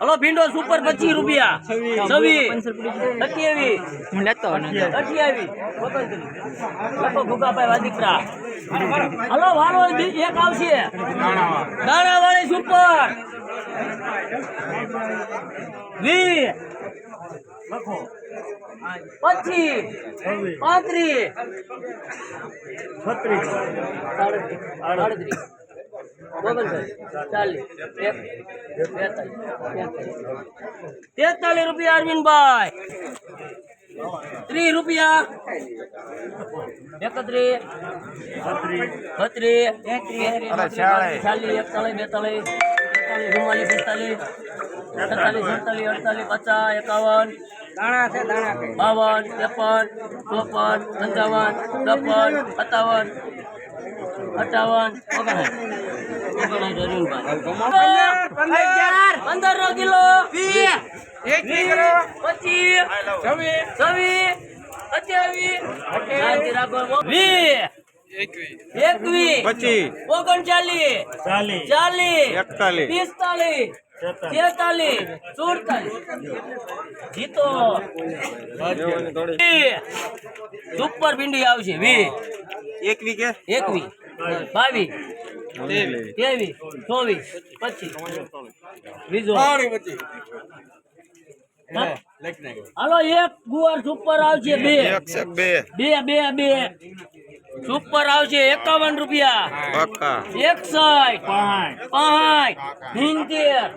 Hello ભીંડો super પચીસ રૂપિયા. છવ્વીસ. સત્યાવીસ. હું લેતો અઠ્યાવીસ. લખો ભૂકાભાઈ વાદીકરા. હલો વાળો એક આવશે. દાણા વાળી સુપર વીસ પચીસ. પાંત્રીસ. આડત્રીસ તેતાલીસ. રૂપિયા અરવિંદભાઈ. ત્રીસ રૂપિયા. એકત્રીસ. બત્રીસ. ચાલીસ એકતાલીસ બેતાલીસ. ચુમ્માલીસ પિસ્તાલીસ સત્તાલીસ અડતાલીસ અડતાલીસ પચાસ એકાવન. બાવન ત્રેપન ચોપન પંચાવન છપ્પન સત્તાવન અઠાવન અરવિંદભાઈ પંદર નો કિલો પચીસ છવ્વીસ સત્યાવીસ શાંતિ રાખો વીસ એકવીસ પચીસ ઓગણચાલીસ ચાલીસ ચાલીસ એકતાલીસ પિસ્તાલીસ તેતાલીસ સુડતાલીસ જીતો. સુપર ભીંડી આવશે વીસ એક વીકે એકવીસ બાવીસ ત્રેવીસ. ચોવીસ પચીસ. હા? હાલો એક ગુવાર સુપર આવશે બે. બે. બે બે સુપર આવશે એકાવન રૂપિયા. એકસઠ. પાંચ. સિત્તેર.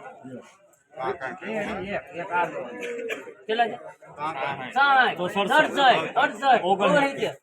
કેટલા છે? સાઠ, સડસઠ, અડસઠ.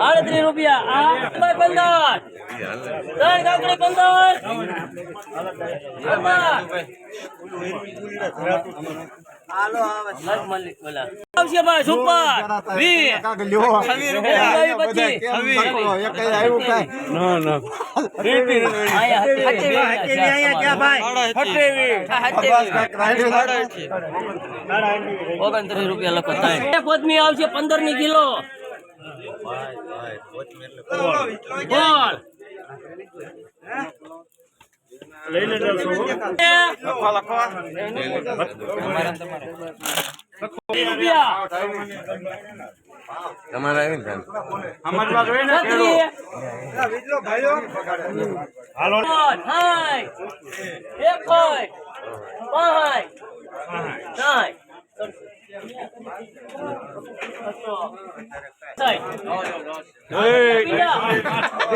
આડત્રીસ રૂપિયા. આ પંદર. ત્રણ કાકડી પંદર. પંદર. આવશે ભાઈ? ઓગણત્રીસ રૂપિયા લખો થાય કોથમી આવશે પંદરની કિલો બોલ રૂપિયા તમારે આવી ને છત્રીસ હાલો. હાય એક હોય પાંચ સાઠ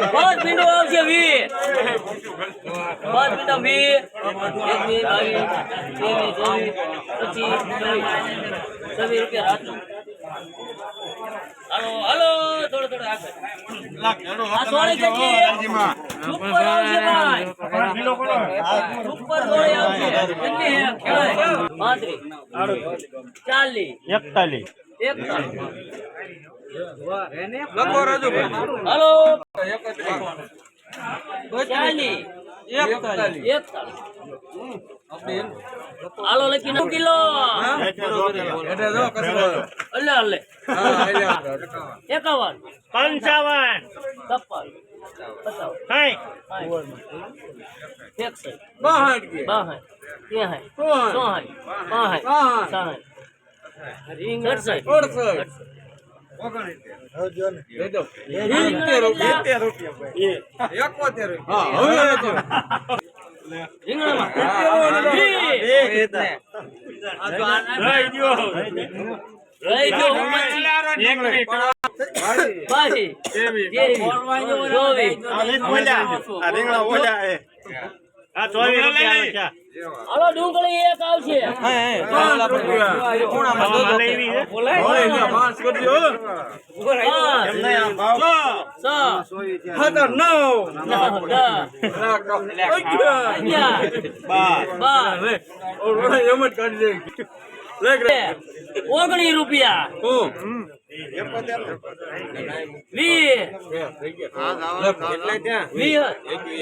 આવશે છવ્વીસ રૂપિયા રાખો હાલો હાલો થોડો થોડો આગળ. આ સોળી કેટલી ભાઈ. કેટલી હે ખેલાય લખો રાજુ હાલો. હાલો લખી નવ કિલો. અલે એકાવન. પંચાવન. છપ્પન. સાઠ એકસઠ બાસઠ ત્રેસઠ ચોસઠ પાંસઠ સાઠ સડસઠ રીંગણામાં. વીસ. હાલો ડુંગળી એક આવશે. ઓગણીસ રૂપિયા.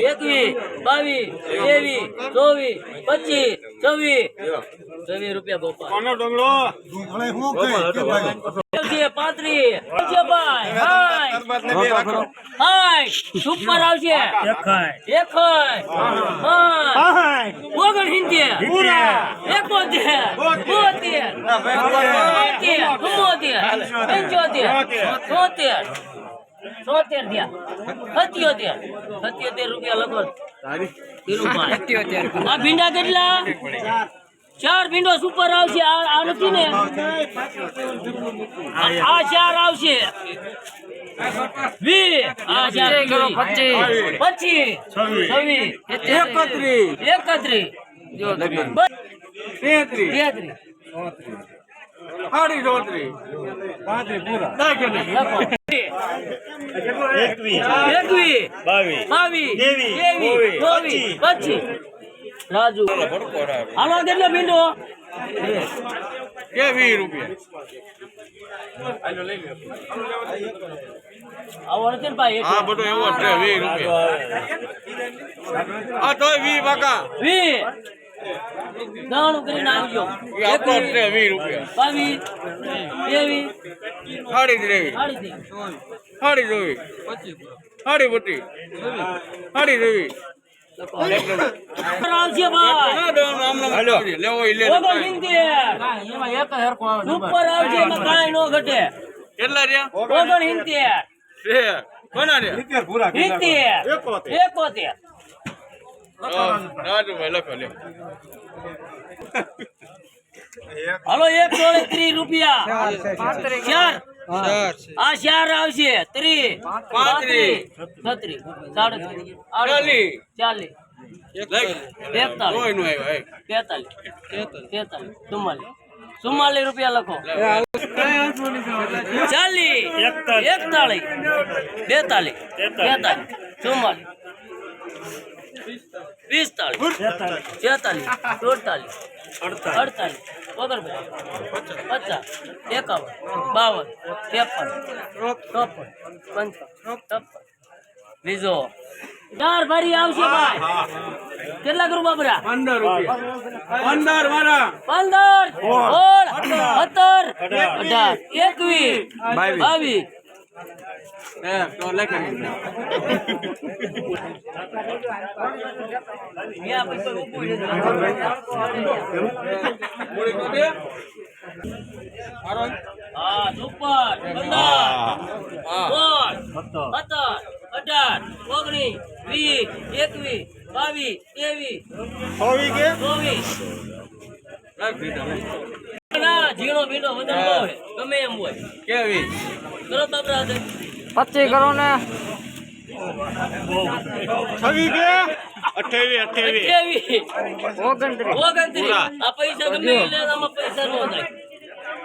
એકવીસ બાવીસ ત્રેવીસ ચોવીસ પચીસ છવ્વીસ છવ્વીસ રૂપિયા ગોપાલ. ભાઈ હાય. હાય સુપર આવશે એક હાય. ઓગણ સિત્તેર. એકોતેર. બોતેર. બોતેર. ચુમ્મોતેર પંચોતેર. છોતેર છોતેર થયા. સત્યોતેર. સત્યોતેર રૂપિયા લખો આ ભીંડા કેટલા? ચાર વિન્ડોઝ ઉપર આવશે આ આ નથી ને? આ આ ચાર. આવશે. એકવીસ. બાવીસ. બાવીસ. પચીસ. રાજુ. હાલો કેટલો ભીંડો છે વીસ રૂપિયા. આ તોય વી બાકા વીસ? દાણું કરીને આવજો. વીસ રૂપિયા. ત્રેવીસ સાડી ત્રેવીસ સાડી ચોવીસ સાડી બત્રીસ સાડી ત્રેવીસ કેટલા રહ્યા ઓગણ કોના રહ્યા સિત્તેર એકોતેર હા, રાજુભાઈ લખો લે હાલો એક જોડે ત્રીસ રૂપિયા. ચાર. આ ચાર આવશે. ત્રીસ પાંત્રી છત્રીસ. સાડત્રીસ. ચાલીસ. ચાલીસ. એ. તેતાલીસ તેતાલીસ ચુમ્માલીસ. ચુમ્માલીસ રૂપિયા લખો. ચાલીસ. એકતાલીસ. બેતાલીસ. તેતાલીસ ચુમ્માલીસ. પિસ્તાલીસ. તેતાલીસ સુડતાલીસ અડતાલીસ. ઓગણપચાસ. પચાસ. એકાવન. બાવન. ત્રેપન. ચોપન. પંચાવન. છપ્પન. બીજો. ચાર ભરી આવશે ભાઈ. કેટલા કરું બાબરા પંદર પંદર મારા પંદર. સોળ સત્તર. અઢાર. એકવીસ. બાવીસ. તો લખી. હા સુપર પંદર સોળ સત્તર અઢાર ઓગણીસ વીસ એકવીસ બાવીસ ત્રેવીસ ચોવીસ દીધા. ના ઝીણો ન હોય ગમે એમ હોય. કેવી? કરો ને. હાથે. છવ્વીસ કે અઠ્યાવીસ અઠ્યાવીસ. અઠ્યાવીસ. ઓગણત્રીસ. આ પૈસા ગમે આમાં પૈસા નો થાય.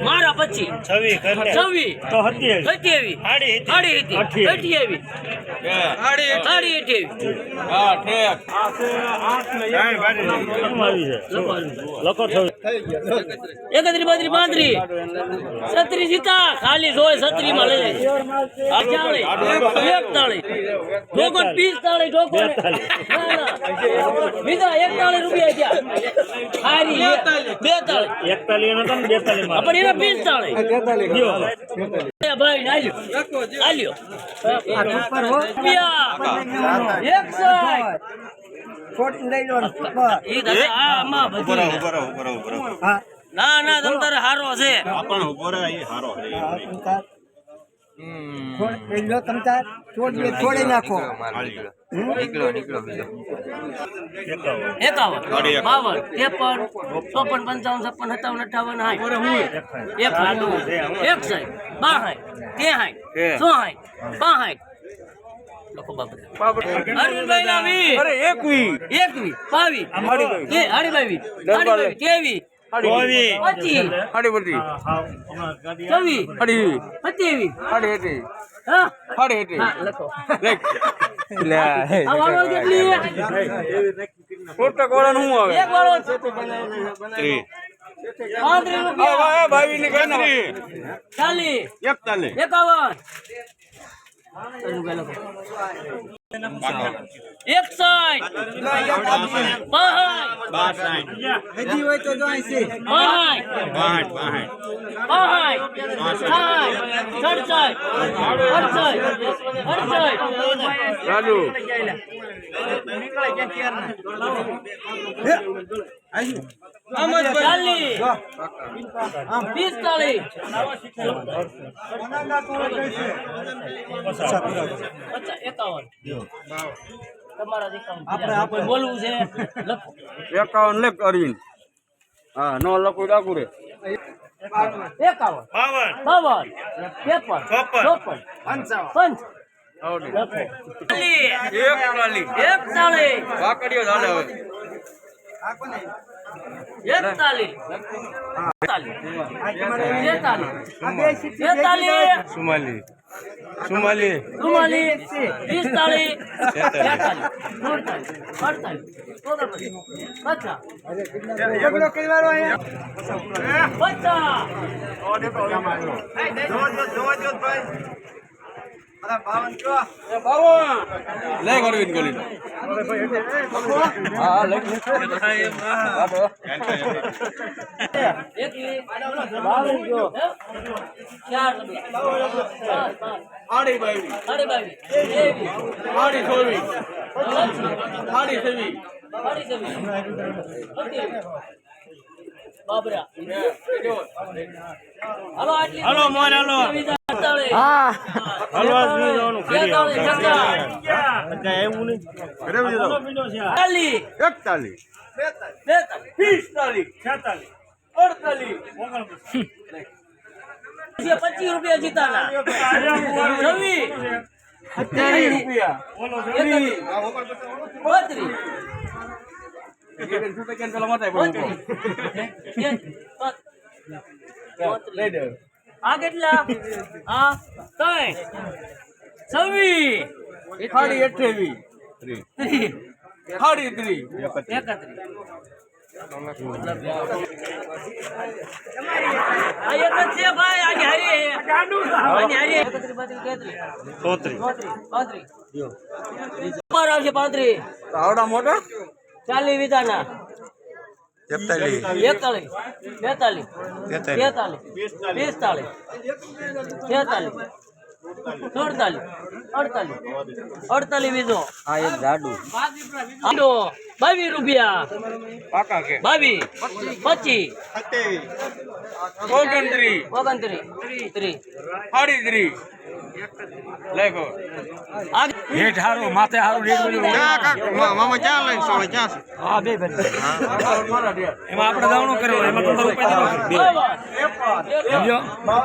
ઓ ત્રી ગઈ કરો તો હતી. મારા હતો. ત્રીસ. હતી એકત્રીસ એકત્રીસ. સાડી એકત્રીસ સાડી એક. બત્રીસ. સાડી બત્રીસ. સાડી સાડી ચોત્રીસ રૂપિયા કોના કરું કાકા વિકેટ મારા પચીસ છવ્વીસ કરી છવ્વીસ તો સત્યાવીસ સત્યાવીસ સાડી સાડી એટી અઠ્યાવીસ સાડી સાડી અઠ્યાવીસ હા ઠેક લખો છવ્વીસ એકત્રીસ બત્રીસ પાંત્રીસ છત્રીસ સીતા ખાલી જોય છત્રી માં લઈ જાય ચાલીસ એકતાલીસ ઢોકો પિસ્તાલીસ ઢોકો ના ના બીજા એકતાલીસ રૂપિયા ગયા હારી બેતાલીસ એકતાલીસ નો ભાઈ આલ્યો. ના. ના તમ તારે હારો છે. પણ ઊભો રહે હારો છે છોડી નાખો. એકાવન. બાવન ત્રેપન ચોપન પંચાવન છપ્પન સત્તાવન અઠાવન સાઠ એક એકસાઠ બાસાઠ ત્રેસાઠ ચોસાઠ બાસાઠ લખો બાપરે. અરવિંદભાઈ ના વી અરે એકવી. એકવી બાવી. એ હાડી બાવી હાડી બાવી કેવી ચોવીસ. પચી હાડી બધી ચોવી. હાડી પચીવી હા? હાડી હેઠી હા લખો. લે આ કેટલી કોટક વાળાનું શું આવે? એક વાળો આ ભાઈ ની ગણતરી ચાલીસ. એકતાલીસ. એકાવન. એકસાઠ તમારા બોલવું છે? એકાવન લેખ અરવિંદ. હા નો લખું ડાકુ રે એકાવન. બાવન. બાવન. ત્રેપન. ચોપન. ચોપન. પંચ આવડી. લખો. ચાલીસ એકતાલીસ. વાકડીઓ ચાલે હવે તેતાલીસ સુમાલી. સુમાલી. પિસ્તાલીસ. તેતાલીસ અડતાલીસ. પચાસ પચાસ લેખ અરવિંદ ગલી હા પાંચ આડી બાવી બાવીસ ત્રેવીસ આડી છોવી આડી સાડી છવ્વીસ સત્યાવીસ. બાબરા. હાલો આટલી હાલો, મોર હાલો. જવાનું. એવું નહીં. પચીસ રૂપિયા જીતાના. રૂપિયા. એકત્રીસ, માથે પડવું બત્રીસ, તેત્રીસ, લઈ દે આ કેટલા? આ ત્રણ. છવ્વીસ. ખાડી એકત્રીસ. આવશે પાંત્રીસ. આવડા મોટા? ચાલીસ વિધાના. એકતાલીસ એકતાલીસ બેતાલીસ. તેતાલીસ. પિસ્તાલીસ તેતાલીસ. સુડતાલીસ અડતાલીસ. અડતાલીસ બીજો. આ એક જાડુ. આડો બાવીસ રૂપિયા. પાકા કે? બાવીસ. પચીસ. ઓગણત્રીસ. ઓગણત્રીસ. ત્રીસ. સાડી ત્રીસ લેખો આ હેઠ હારું માથે હારું રેટ મામા ક્યાં લઈને સોળે? ક્યાં હા બે ભાઈ. એમાં આપણે દાવણું એમાં રૂપિયા સમજો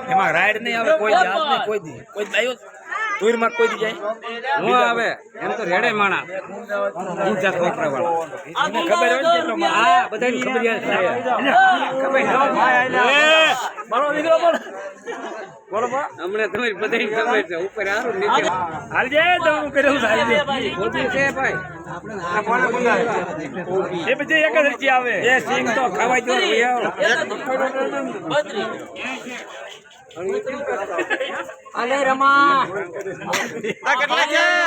એમાં રાઈડ નહીં આવે કોઈ જાત નહીં કોઈ દી કોઈ તુરમાં કોઈ દી જાય? હું આવે. એમ તો રેડે માણા ઊંચા ખોપરા વાળા આ ખબર હોય કેટલો આ બધાની ખબર થાય બોલો દીકરો બોલો. બોલો હમણે તમારી બધાની ખબર છે. ઉપર હારું નીચે હાલજે દાવણું કરેલું છે હાલજે ખોટું છે ભાઈ. એ પછી એક જ આવે. એ સિંગ તો ખાવા જો અલે રમા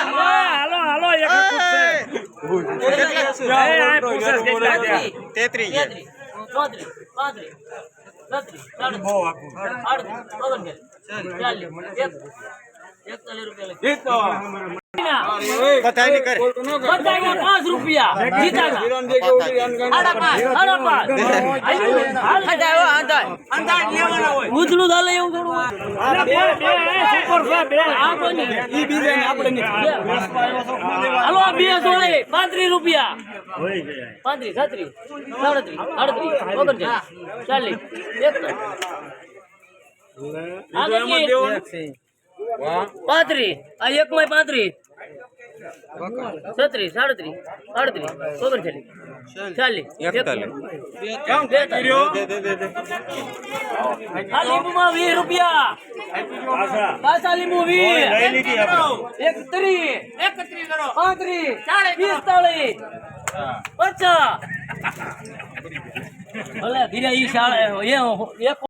હાલો હાલો એક છે એ આ પૂછે છે કેટલા છે તેત્રીસ ચોત્રીસ બહુ છત્રીસ સાડત્રીસ ઓગણચાલીસ ચાલીસ એક એકતાલીસ રૂપિયા બધાયના રૂપિયા પાંચ પાંચ. ઉધડું દાલે એવું થોડું હોય. આ કોની? હાલો આ બે જોડે. પાંત્રીસ રૂપિયા. હોય આ પાંત્રીસ. આ એક માં પાંત્રીસ. છત્રીસ સાડત્રીસ અડત્રીસ ઓગણચાલીસ ચાલીસ આ લીંબુમાં વીસ રૂપિયા. પાછા લીંબુ વીસ. લઈ એકત્રીસ. પાંત્રીસ. પિસ્તાળીસ. પચાસ. ભલે ધીરે ઈ શાળા એ એક